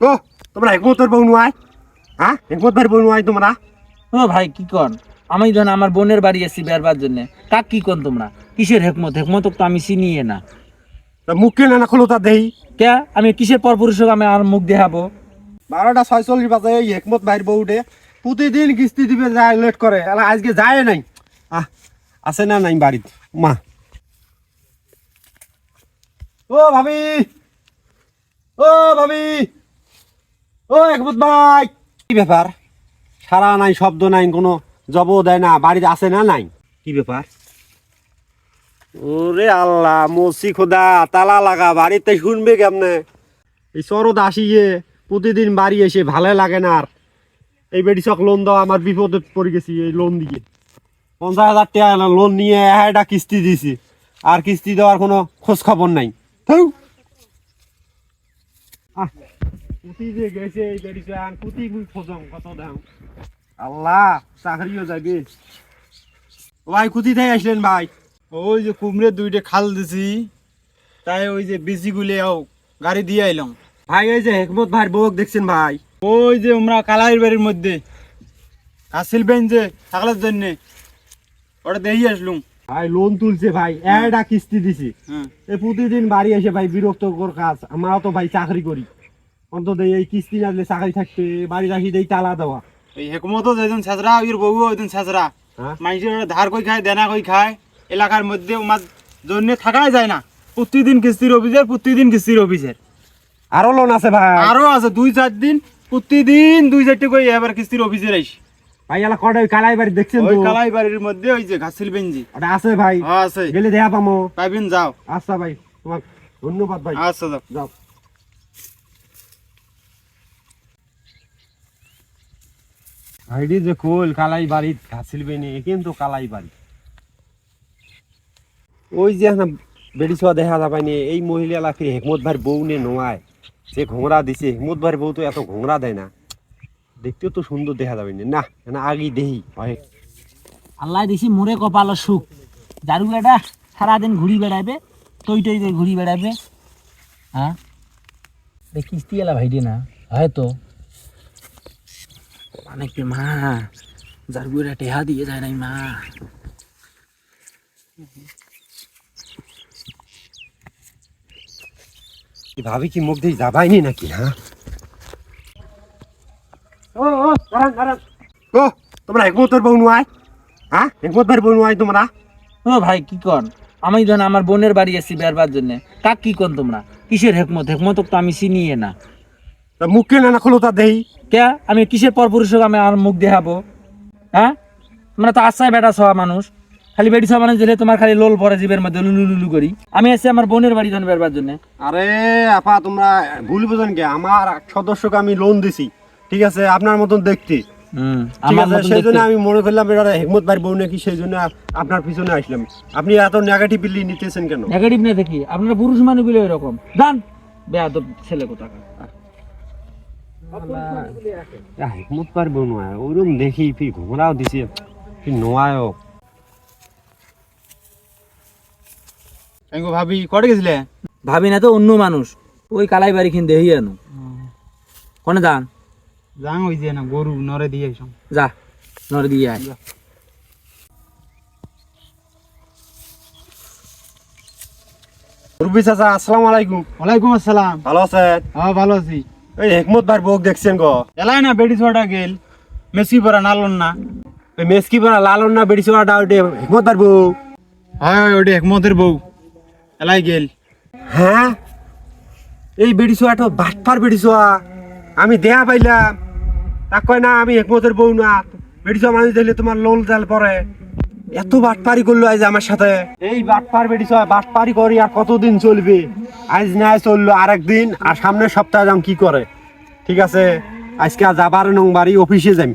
ও তোমরা একমতের বউ নয় হ্যাঁ একমত ভাই বউ নয় তোমরা? ও ভাই কি কন? আমি ধরেন আমার বোনের বাড়ি আছি বেরবার জন্য। কাক কি কন তোমরা? কিসের হেকমত হেকমত তো আমি চিনিয়ে না। মুখ কেন না খোলো তা দেই? কে? আমি কিসের পরপুরুষক? আমি আর মুখ দেখাবো? বারোটা ছয়চল্লিশ বাজে এই একমত ভাইয়ের বউটে প্রতিদিন কিস্তি দিবে যায় লেট করে। এলা আজকে যায় নাই। আহ আছে না নাই বাড়িতে? মা। ও ভাবি! ও ভাবি! ও একমত ভাই। কি ব্যাপার? সারা নাই শব্দ নাই কোনো জব দেয় না বাড়িতে আছে না নাই? কি ব্যাপার? ওরে আল্লাহ মসি খোদা তালা লাগা বাড়িতে শুনবে কেমনে? এই শরৎ আসিয়ে প্রতিদিন বাড়ি এসে ভালো লাগে না আর। এই বেটি চক লোন দাও আমার বিপদে পড়ে গেছি এই লোন দিয়ে পঞ্চাশ হাজার টাকা লোন নিয়ে একটা কিস্তি দিছি। আর কিস্তি দেওয়ার কোনো খোঁজ খবর নাই। থৌ। আহ, কুতি যে গেছে এই বেটি চান কুতি মুই খোঁজম কত দাম আল্লাহ চাকরিও যাবে ভাই কুতি থেকে আসলেন ভাই। ওই যে কুমড়ে দুইটা খাল দিছি তাই ওই যে বিচি গুলে গাড়ি দিয়ে আইলাম। ভাই এই যে হেকমত ভাইয়ের বউক দেখছেন ভাই? ওই যে আমরা কালাইর বাড়ির মধ্যে। আসিল বেন যে থাকলার জন্য। ওটা দেখি আসলুম। ভাই লোন তুলছে ভাই একটা কিস্তি দিছি। হ্যাঁ। এই প্রতিদিন বাড়ি এসে ভাই বিরক্তকর কাজ আমরাও তো ভাই চাকরি করি। অন্তত এই কিস্তি না দিলে চাকরি থাকতে বাড়ি রাখি দেই তালা দেওয়া। এই হেকমতো যেদিন ছেঁচড়া ওই বউ ওইদিন ছেঁচড়া মানুষের ধার কই খায় দেনা কই খায় এলাকার মধ্যে আমার জন্য থাকাই যায় না। প্রতিদিন কিস্তির অফিসের প্রতিদিন কিস্তির অফিসের। আরও লোন আছে ভাই। আরও আছে দুই চার দিন প্রতিদিন দুই চারটে করে এবার কিস্তির অফিসের আইস। ভাই এলা কটা ওই কালাই বাড়ি দেখছেন ওই কালাই বাড়ির মধ্যে ওই যে ঘাসিল বেঞ্জি। ওটা আছে ভাই। হ্যাঁ আছে। গেলে দেয়া পামো। পাইবেন যাও। আচ্ছা ভাই তোমার ধন্যবাদ ভাই। আচ্ছা যাও। যাও। ভাইডি যে কোল কালাই বাড়ি ঘাসিল বেনে কিন্তু কালাই বাড়ি। ওই যে না বেড়ি ছোয়া দেখা যাবাইনি এই মহিলা লাখি হেকমত ভাইয়ের বউ নে নোয়ায় যে ঘোংরা দিছে হেকমত ভাইয়ের বউ তো এত ঘোংরা দেয় না। দেখতেও তো সুন্দর দেখা যাবে না। না আগেই দেহি হয়। আল্লাহ দিছি মোরে কপাল সুখ। জারু বেটা সারাদিন ঘুরি বেড়াবে তৈ টই করে ঘুরি বেড়াবে হ্যাঁ কিস্তি এলা ভাই দিয়ে না হয়তো অনেক মা? জারু বেটা টেহা দিয়ে যায় নাই মা। ভাবি কি মুখ দিয়ে যাবাইনি নাকি হ্যাঁ? ও ও দাঁড়ান দাঁড়ান। ও তোমরা হেকমতের বউ নয় হ্যাঁ? হেকমত ভাইয়ের বউ নয় তোমরা? ও ভাই কি কন? আমি ধরেন আমার বোনের বাড়ি আছি বেরবার জন্য। কাক কি কন তোমরা? কিসের হেকমত? হেকমত তো আমি চিনিয়ে না। মুখ কেন না খোলো তা দেই। কে? আমি কিসের পরপুরুষক আমি আর মুখ দেখাবো? হ্যাঁ? তোমরা তো আশায় বেটা সবা মানুষ। খালি বেটি সবা মানুষ দিলে তোমার খালি লোল পরে জীবের মধ্যে লুলু লুলু করি। আমি আছি আমার বোনের বাড়ি বেরবার জন্য। আরে আপা তোমরা ভুল বুঝেন কে আমার সদস্যকে আমি লোন দিছি। ঠিক আছে? আপনার মতন দেখতে। সেই জন্য আমি মনে করলাম এটা হেকমত ভাইয়ের বউ নাকি সেই জন্য আপনার পিছনে আসলাম। আপনি এত নেগেটিভলি নিতেছেন কেন? নেগেটিভ না দেখি। আপনারা পুরুষ মানুষ বলে এরকম। জান! বেয়াদব ছেলে কোথাকা হেকমত বউ নয় ওরকম দেখি ফি ঘোমরাও দিছি ফি নোয়ায়ও ভাবি কটে গেছিলে? ভাবি না তো অন্য মানুষ। ওই কালাই বাড়ি কিন দেহি আনু। কোনে যান? যাং ওই যে না গরু নরে দিয়ে আইসম যা নরে দিয়ে আয়। রুবি চাচা আসসালামু আলাইকুম। ওয়ালাইকুম আসসালাম। ভালো আছেন? হ্যাঁ ভালো আছি। এই হেকমত ভাইয়ের বউ দেখছেন গো এলাই না বেড়ি ছোটা গেল। মেসি পরা নালন না। ওই মেসকি বানা লালন না বেড়ি চোয়াটা ওইটা হেকমত ভাইয়ের বউ হয় ওটি একমতের বউ এলাই গেল। হ্যাঁ এই বেড়ি চোয়াটা বাটপার বেড়ি চোয়া আমি দেয়া পাইলাম। তা কয় না আমি হেকমতের বউ না। বেড়ি চোয়া মানুষ দিলে তোমার লোল জাল পরে এত বাটপারি করল আজ আমার সাথে। এই বাটপার বেড়ি বাট বাটপারি করি আর কতদিন চলবে? আজ না চলল আর একদিন আর সামনের সপ্তাহে যাম কি করে? ঠিক আছে? আজকে যাবার নং বাড়ি অফিসে যাই